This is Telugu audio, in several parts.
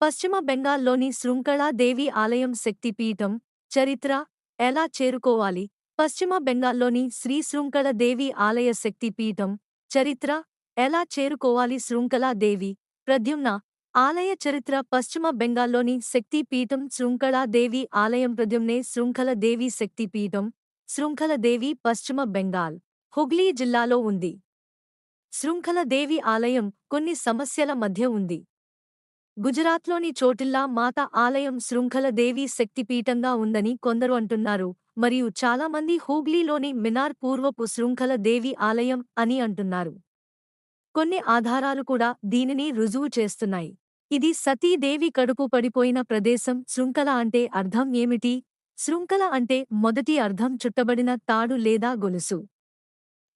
పశ్చిమ బెంగాల్లోని శృంఖళాదేవి ఆలయం శక్తిపీఠం చరిత్ర ఎలా చేరుకోవాలి? పశ్చిమ బెంగాల్లోని శ్రీ శృంఖళదేవి ఆలయ శక్తిపీఠం చరిత్ర ఎలా చేరుకోవాలి? శృంఖలాదేవి ప్రద్యుమ్న ఆలయ చరిత్ర పశ్చిమ బెంగాల్లోని శక్తిపీఠం శృంఖళాదేవి ఆలయం ప్రద్యుమ్నే శృంఖలదేవి శక్తిపీఠం శృంఖలదేవి పశ్చిమ బెంగాల్ హుగ్లీ జిల్లాలో ఉంది. శృంఖలదేవి ఆలయం కొన్ని సమస్యల మధ్య ఉంది. గుజరాత్లోని చోటిల్లా మాత ఆలయం శృంఖల దేవీ శక్తిపీఠంగా ఉందని కొందరు అంటున్నారు. మరియు చాలామంది హూగ్లీలోని మినార్ పూర్వపు శృంఖల దేవి ఆలయం అని అంటున్నారు. కొన్ని ఆధారాలు కూడా దీనిని రుజువు చేస్తున్నాయి. ఇది సతీదేవి కడుపు పడిపోయిన ప్రదేశం. శృంఖల అంటే అర్థం ఏమిటి? శృంఖల అంటే మొదటి అర్థం చుట్టబడిన తాడు లేదా గొలుసు.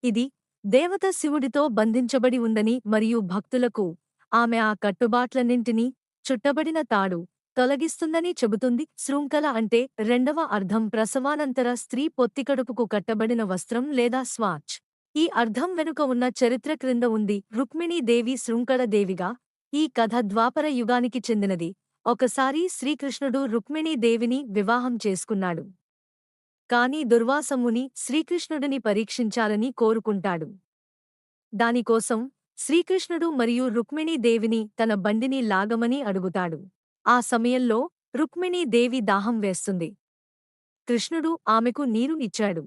ఇది దేవత శివుడితో బంధించబడి ఉందని మరియు భక్తులకు ఆమె ఆ కట్టుబాట్లన్నింటినీ చుట్టబడిన తాడు తొలగిస్తుందని చెబుతుంది శృంఖల అంటే రెండవ అర్థం ప్రసవానంతర స్త్రీ పొత్తికడుపుకు కట్టబడిన వస్త్రం లేదా స్వాచ్. ఈ అర్థం వెనుక ఉన్న చరిత్ర క్రింద ఉంది రుక్మిణీదేవి శృంఖలదేవిగా ఈ కథ ద్వాపర యుగానికి చెందినది. ఒకసారి శ్రీకృష్ణుడు రుక్మిణీదేవిని వివాహం చేసుకున్నాడు. కాని దుర్వాసముని శ్రీకృష్ణుడిని పరీక్షించాలని కోరుకుంటాడు. దానికోసం శ్రీకృష్ణుడు మరియు రుక్మిణీదేవిని తన బండిని లాగమని అడుగుతాడు. ఆ సమయంలో రుక్మిణీదేవి దాహం వేస్తుంది. కృష్ణుడు ఆమెకు నీరు ఇచ్చాడు.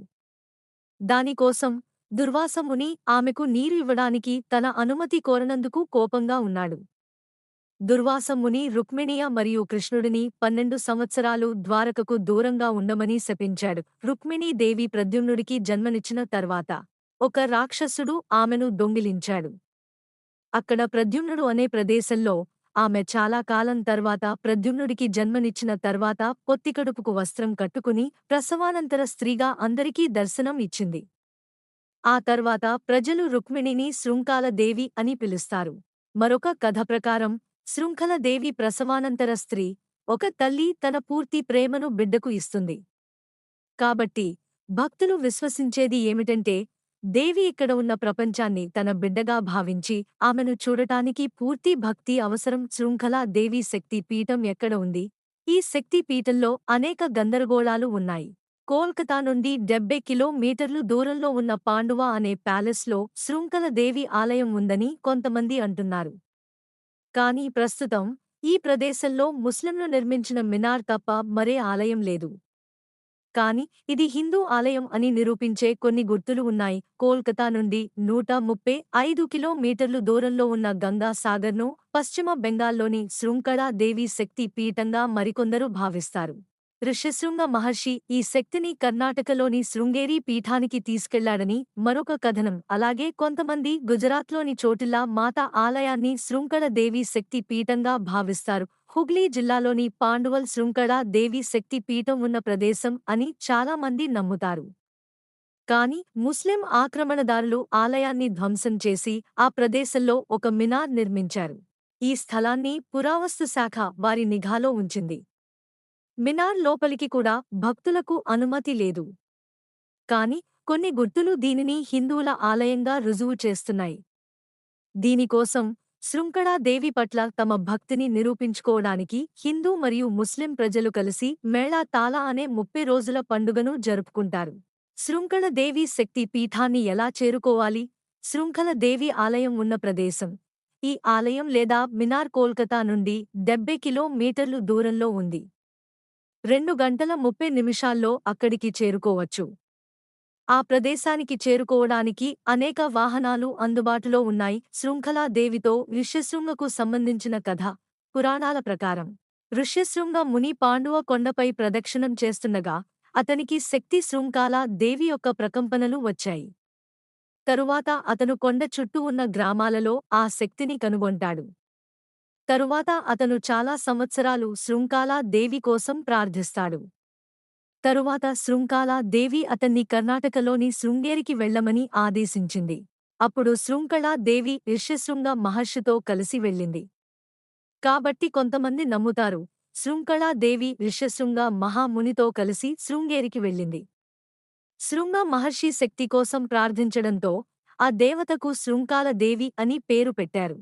దానికోసం దుర్వాసముని ఆమెకు నీరు ఇవ్వడానికి తన అనుమతి కోరనందుకు కోపంగా ఉన్నాడు. దుర్వాసముని రుక్మిణియ మరియు కృష్ణుడిని పన్నెండు సంవత్సరాలు ద్వారకకు దూరంగా ఉండమని శపించాడు. రుక్మిణీదేవి ప్రద్యుమ్నుడికి జన్మనిచ్చిన తర్వాత ఒక రాక్షసుడు ఆమెను దొంగిలించాడు. అక్కడ ప్రద్యుమ్నుడు అనే ప్రదేశంలో ఆమె చాలా కాలం తర్వాత ప్రద్యుమ్నుడికి జన్మనిచ్చిన తర్వాత పొత్తికడుపుకు వస్త్రం కట్టుకుని ప్రసవానంతర స్త్రీగా అందరికీ దర్శనం ఇచ్చింది. ఆ తర్వాత ప్రజలు రుక్మిణిని శృంఖాలదేవి అని పిలుస్తారు. మరొక కథ ప్రకారం శృంఖలదేవి ప్రసవానంతర స్త్రీ ఒక తల్లి తన పూర్తి ప్రేమను బిడ్డకు ఇస్తుంది. కాబట్టి భక్తులు విశ్వసించేది ఏమిటంటే దేవి ఇక్కడ ఉన్న ప్రపంచాన్ని తన బిడ్డగా భావించి ఆమెను చూడటానికి పూర్తి భక్తి అవసరం శృంఖలా దేవి శక్తి పీఠం ఎక్కడ ఉంది? ఈ శక్తి పీఠంలో అనేక గందరగోళాలు ఉన్నాయి. కోల్కతా నుండి డెబ్బై కిలోమీటర్లు దూరంలో ఉన్న పాండువ అనే ప్యాలెస్లో శృంఖల దేవి ఆలయం ఉందని కొంతమంది అంటున్నారు. కానీ ప్రస్తుతం ఈ ప్రదేశంలో ముస్లింలు నిర్మించిన మినార్ తప్ప మరే ఆలయం లేదు. కాని ఇది హిందూ ఆలయం అని నిరూపించే కొన్ని గుర్తులు ఉన్నాయి. కోల్కతా నుండి నూట ముప్పై ఐదు కిలోమీటర్లు దూరంలో ఉన్న గంగా సాగర్ను పశ్చిమ బెంగాల్లోని శృంఖళా దేవి శక్తి పీఠంగా మరికొందరు భావిస్తారు. ఋషశృంగ మహర్షి ఈ శక్తిని కర్ణాటకలోని శృంగేరి పీఠానికి తీసుకెళ్ళాడని మరొక కథనం. అలాగే కొంతమంది గుజరాత్లోని చోటిల్లా మాత ఆలయాన్ని శృంకళ దేవి శక్తి పీఠంగా భావిస్తారు. హుగ్లీ జిల్లాలోని పాండువల్ శృంఖళ దేవి శక్తి పీఠం ఉన్న ప్రదేశం అని చాలామంది నమ్ముతారు. కాని ముస్లిం ఆక్రమణదారులు ఆలయాన్ని ధ్వంసం చేసి ఆ ప్రదేశంలో ఒక మినార్ నిర్మించారు. ఈ స్థలాన్ని పురావస్తు శాఖ వారి నిఘాలో ఉంచింది. మినార్ లోపలికి కూడా భక్తులకు అనుమతి లేదు. కాని కొన్ని గుర్తులు దీనిని హిందువుల ఆలయంగా రుజువు చేస్తున్నాయి. దీనికోసం శృంఖళా దేవి పట్ల తమ భక్తిని నిరూపించుకోవడానికి హిందూ మరియు ముస్లిం ప్రజలు కలిసి మేళా తాలా అనే ముప్పై రోజుల పండుగను జరుపుకుంటారు. శృంఖళదేవి శక్తి పీఠాన్ని ఎలా చేరుకోవాలి? శృంఖల దేవి ఆలయం ఉన్న ప్రదేశం. ఈ ఆలయం లేదా మినార్ కోల్కతా నుండి డెబ్బై కిలోమీటర్లు దూరంలో ఉంది. రెండు గంటల ముప్పై నిమిషాల్లో అక్కడికి చేరుకోవచ్చు. ఆ ప్రదేశానికి చేరుకోవడానికి అనేక వాహనాలు అందుబాటులో ఉన్నాయి. శృంఖలా దేవితో ఋష్యశృంగకు సంబంధించిన కథ పురాణాల ప్రకారం. ఋష్యశృంగ ముని పాండువ కొండపై ప్రదక్షిణం చేస్తుండగా అతనికి శక్తి శృంఖాల దేవి యొక్క ప్రకంపనలు వచ్చాయి. తరువాత అతను కొండ చుట్టూ ఉన్న గ్రామాలలో ఆ శక్తిని కనుగొంటాడు. తరువాత అతను చాలా సంవత్సరాలు శృంకాలా దేవి కోసం ప్రార్థిస్తాడు. తరువాత శృంకాలా దేవి అతన్ని కర్ణాటకలోని శృంగేరికి వెళ్ళమని ఆదేశించింది. అప్పుడు శృంఖళా దేవి ఇర్షశృంగ మహర్షితో కలిసి వెళ్ళింది. కాబట్టి కొంతమంది నమ్ముతారు శృంఖళా దేవి ఋష్యశృంగ మహామునితో కలిసి శృంగేరికి వెళ్ళింది. శృంగ మహర్షి శక్తి కోసం ప్రార్థించడంతో ఆ దేవతకు శృంకాల దేవి అని పేరు పెట్టారు.